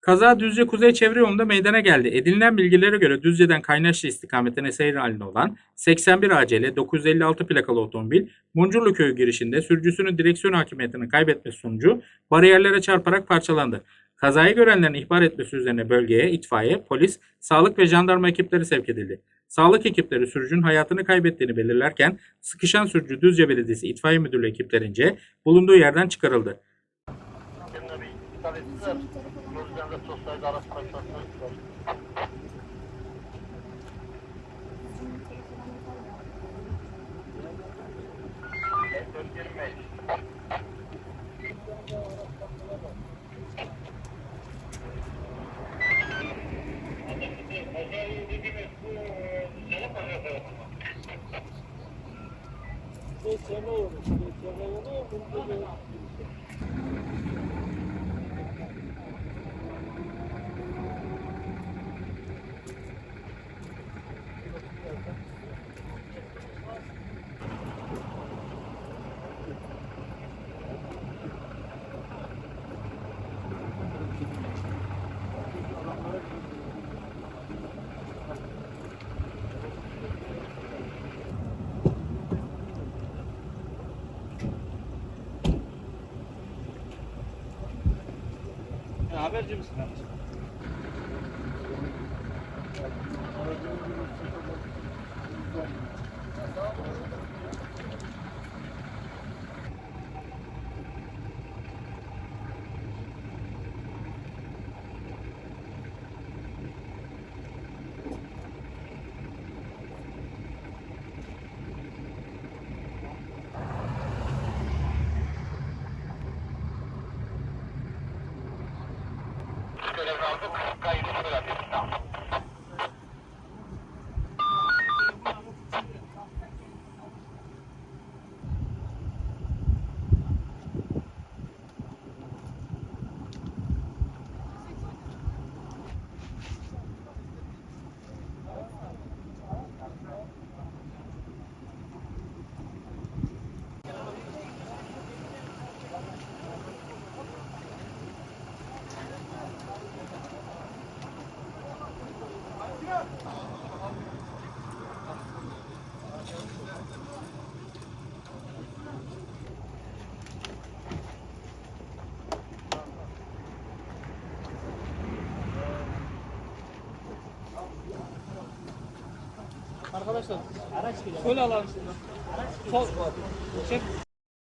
Kaza Düzce Kuzey Çevre Yolu'nda meydana geldi. Edinilen bilgilere göre Düzce'den Kaynaşlı istikametine seyir halinde olan 81 ACL 956 plakalı otomobil Muncurlu Köyü girişinde sürücüsünün direksiyon hakimiyetini kaybetmesi sonucu bariyerlere çarparak parçalandı. Kazayı görenlerin ihbar etmesi üzerine bölgeye itfaiye, polis, sağlık ve jandarma ekipleri sevk edildi. Sağlık ekipleri sürücünün hayatını kaybettiğini belirlerken sıkışan sürücü Düzce Belediyesi İtfaiye Müdürlüğü ekiplerince bulunduğu yerden çıkarıldı. Dikkat etsinler. Gözlerinde sosyal araç parçalarını haber misin? れが深いことができた。Arkadaşlar araç. Şöyle alalım şimdi. Sol. Çek.